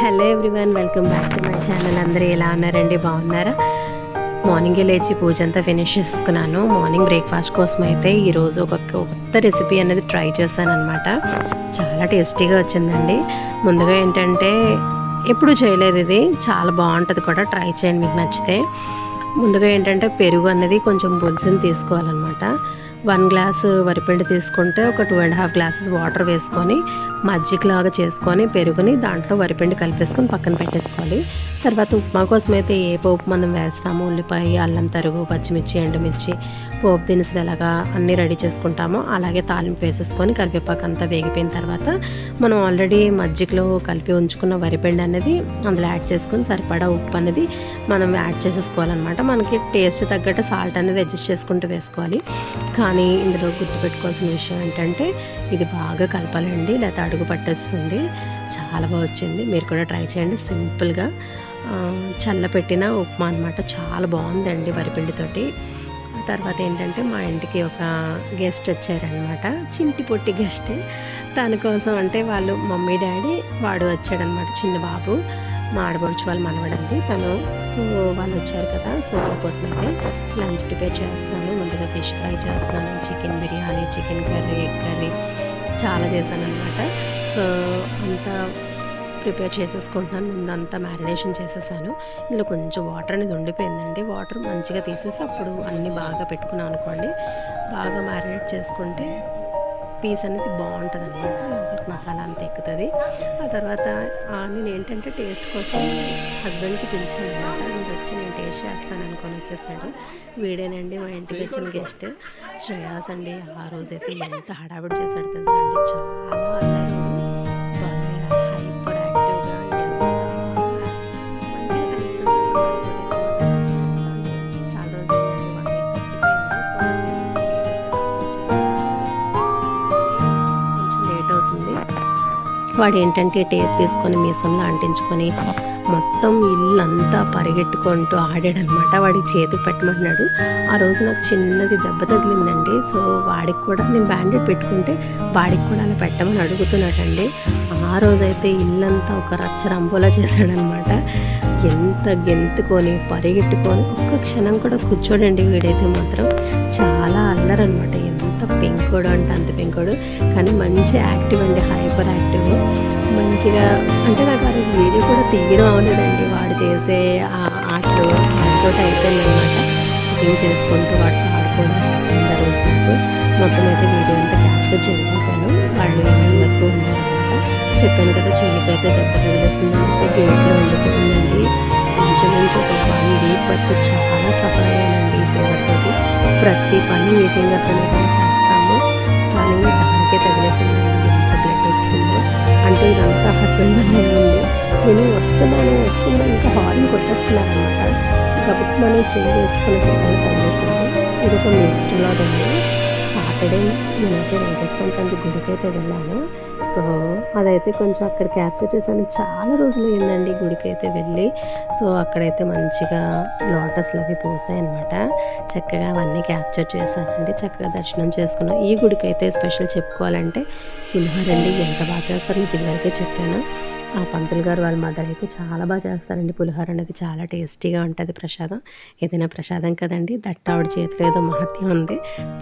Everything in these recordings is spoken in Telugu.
Hello everyone welcome back to my channel. అందరూ ఎలా ఉన్నారండి? బాగున్నారా? మార్నింగే లేచి పూజ అంతా ఫినిష్ చేసుకున్నాను. మార్నింగ్ బ్రేక్ఫాస్ట్ కోసం అయితే ఈరోజు ఒక కొత్త రెసిపీ అనేది ట్రై చేశాను అనమాట చాలా టేస్టీగా వచ్చిందండి. ముందుగా ఏంటంటే ఎప్పుడు చేయలేదు ఇది. చాలా బాగుంటుంది కూడా. ట్రై చేయండి మీకు నచ్చితే. ముందుగా ఏంటంటే పెరుగు అనేది కొంచెం పులుసుని తీసుకోవాలన్నమాట. వన్ గ్లాస్ వరిపిండి తీసుకుంటే ఒక two and half glasses water వేసుకొని మజ్జిగలాగా చేసుకొని పెరుగుని దాంట్లో వరిపిండి కలిపేసుకొని పక్కన పెట్టేసుకోవాలి. తర్వాత ఉప్మా కోసం అయితే ఏ పోపు మనం వేస్తాము ఉల్లిపాయ అల్లం తరుగు పచ్చిమిర్చి ఎండుమిర్చి పోపు దినుసులు ఎలాగా అన్నీ రెడీ చేసుకుంటామో అలాగే తాలింపు వేసేసుకొని కరివేపాకు అంతా వేగిపోయిన తర్వాత మనం ఆల్రెడీ మజ్జిగలో కలిపి ఉంచుకున్న వరిపిండి అనేది అందులో యాడ్ చేసుకొని సరిపడా ఉప్పు అనేది మనం యాడ్ చేసేసుకోవాలన్నమాట. మనకి టేస్ట్ తగ్గట్టు సాల్ట్ అనేది అడ్జస్ట్ చేసుకుంటూ వేసుకోవాలి. కానీ ఇందులో గుర్తుపెట్టుకోవాల్సిన విషయం ఏంటంటే ఇది బాగా కలపాలండి లేకపోతే అడుగు పట్టేస్తుంది. చాలా బాగా వచ్చింది. మీరు కూడా ట్రై చేయండి. సింపుల్గా చల్లపెట్టిన ఉప్మా అనమాట చాలా బాగుందండి వరిపిండితోటి. తర్వాత ఏంటంటే మా ఇంటికి ఒక గెస్ట్ వచ్చారనమాట చింటి పొట్టి గెస్ట్. దానికోసం అంటే వాళ్ళు మమ్మీ డాడీ వాడు వచ్చాడనమాట చిన్న బాబు. మా ఆడబడుచు వాళ్ళు మనవడండి తను సో వాళ్ళు వచ్చారు కదా సో వాళ్ళ కోసం అయితే లంచ్ ప్రిపేర్ చేస్తున్నాను. ముందుగా ఫిష్ ఫ్రై చేస్తున్నాను. Chicken biryani chicken curry egg curry చాలా చేశాను అనమాట సో అంతా ప్రిపేర్ చేసేసుకుంటున్నాను. ముందు అంతా మ్యారినేషన్ చేసేసాను. ఇందులో కొంచెం వాటర్ అనేది ఉండిపోయిందండి. వాటర్ మంచిగా తీసేసి అప్పుడు అన్నీ బాగా పెట్టుకున్నాను అనుకోండి. బాగా మ్యారినేట్ చేసుకుంటే పీస్ అనేది బాగుంటుంది అనమాట లోపలికి మసాలా అంతా ఎక్కుతుంది. ఆ తర్వాత నేను ఏంటంటే టేస్ట్ కోసం హస్బెండ్కి పిలిచాను అనమాట మీరు వచ్చి నేను టేస్ట్ చేస్తాను అనుకొని వచ్చేసాడు వీడేనండి మా ఇంటికి వచ్చిన గెస్ట్. శ్రేయాస్ అండి ఆ రోజైతే ఎంత హడావిడి చేశాడు తెలుసా అండి. చాలా వాడు ఏంటంటే టేప్ తీసుకొని మీసంలో అంటించుకొని మొత్తం ఇల్లంతా పరిగెట్టుకుంటూ ఆడాడనమాట. వాడి చేతికి పెట్టమన్నాడు. ఆ రోజు నాకు చిన్నది దెబ్బ తగిలిందండి. సో వాడికి కూడా నేను బ్యాండెడ్ పెట్టుకుంటే వాడికి కూడా అలా పెట్టమని అడుగుతున్నాడండి. ఆ రోజైతే ఇల్లంతా ఒక రచ్చరంబోలా చేశాడనమాట. ఎంత గెంతుకొని పరిగెట్టుకొని ఒక్క క్షణం కూడా కూర్చోడండి వీడైతే మాత్రం. చాలా అల్లరనమాట పెంకోడు అంటే అంత పెంకోడు. కానీ మంచి యాక్టివ్ అండి హైపర్ యాక్టివ్. మంచిగా అంటే నాకు ఆ రోజు వీడియో కూడా తీయడం అవలేదండి వాడు చేసే ఆ ఆటలు వాటితో అయిపోయిందనమాట కుకింగ్ చేసుకుంటూ వాటితో ఆడుకోవడం అయిపోయింది ఆ రోజు నాకు. మొత్తం అయితే వీడియో అంతా క్యాప్చర్ చేయలేకపోయాను వాళ్ళు ఏమైనా ఎక్కువ ఉన్నారనమాట చెప్పాను కదా చెల్లికైతే దెబ్బ తగిలేస్తుంది అనేసి గేట్లో ఉండిపోతుందండి కొంచెం నుంచి ఒక వన్ వీక్ వరకు చాలా సఫర్ అయ్యానండి ఈ ఫీవర్తో ప్రతి పని మీటింగ్ అతను కూడా చేస్తాను ఎంత అంటే ఇదంతా హస్బెండ్ వల్ల ఉంది. నేను వస్తున్నాను వస్తున్నాను ఇంకా హార్న్ కొట్టేస్తున్నాను అనమాట కాబట్టి మనీ చేంజ్ చేసుకునే సరిగ్గా తగిలేసింది ఇది ఒక నెక్స్ట్ లాగా ఉంది. సాటర్డే నేనైతే వెంకటేశ్వర తండ్రి గుడికి అయితే వెళ్ళాను. సో అదైతే కొంచెం అక్కడ క్యాప్చర్ చేశాను. చాలా రోజులు అయిందండి గుడికి అయితే వెళ్ళి. సో అక్కడైతే మంచిగా లోటస్లు అవి పోసాయి అనమాట చక్కగా అవన్నీ క్యాప్చర్ చేశానండి. చక్కగా దర్శనం చేసుకున్నాం. ఈ గుడికి అయితే స్పెషల్ చెప్పుకోవాలంటే పులిహోర అండి. ఎంత బాగా చేస్తారు మీకు ఇదివరకే చెప్పాను. ఆ పంతులు గారు వాళ్ళ మదర్ అయితే చాలా బాగా చేస్తారండి. పులిహోర అనేది చాలా టేస్టీగా ఉంటుంది ప్రసాదం. ఏదైనా ప్రసాదం కదండి. దట్ట ఆవిడ చేతిలో ఏదో మహత్యం ఉంది.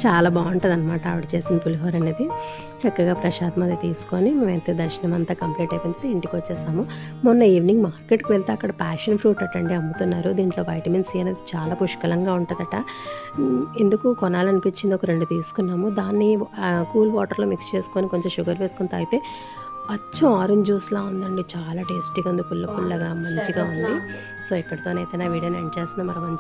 చాలా బాగుంటుంది. అనమాట ఆవిడ చేసిన పులిహోర అనేది. చక్కగా ప్రసాదం అది తీసుకొని మేమైతే దర్శనం అంతా కంప్లీట్ అయిపోయింది ఇంటికి వచ్చేసాము. మొన్న ఈవినింగ్ మార్కెట్కి వెళ్తే అక్కడ ప్యాషన్ ఫ్రూట్ అటండి అమ్ముతున్నారు. దీంట్లో వైటమిన్ సి అనేది చాలా పుష్కలంగా ఉంటుందట. ఎందుకు కొనాలనిపించింది ఒక రెండు తీసుకున్నాము. దాన్ని ఆ, కూల్ వాటర్లో మిక్స్ చేసుకొని కొంచెం షుగర్ వేసుకొని తాగితే అచ్చం ఆరెంజ్ జ్యూస్లా ఉందండి. చాలా టేస్టీగా ఉంది. పుల్ల పుల్లగా మంచిగా ఉంది. సో ఇక్కడితోనైతే నా వీడియోని ఎండ్ చేస్తున్నా. మరి మంచి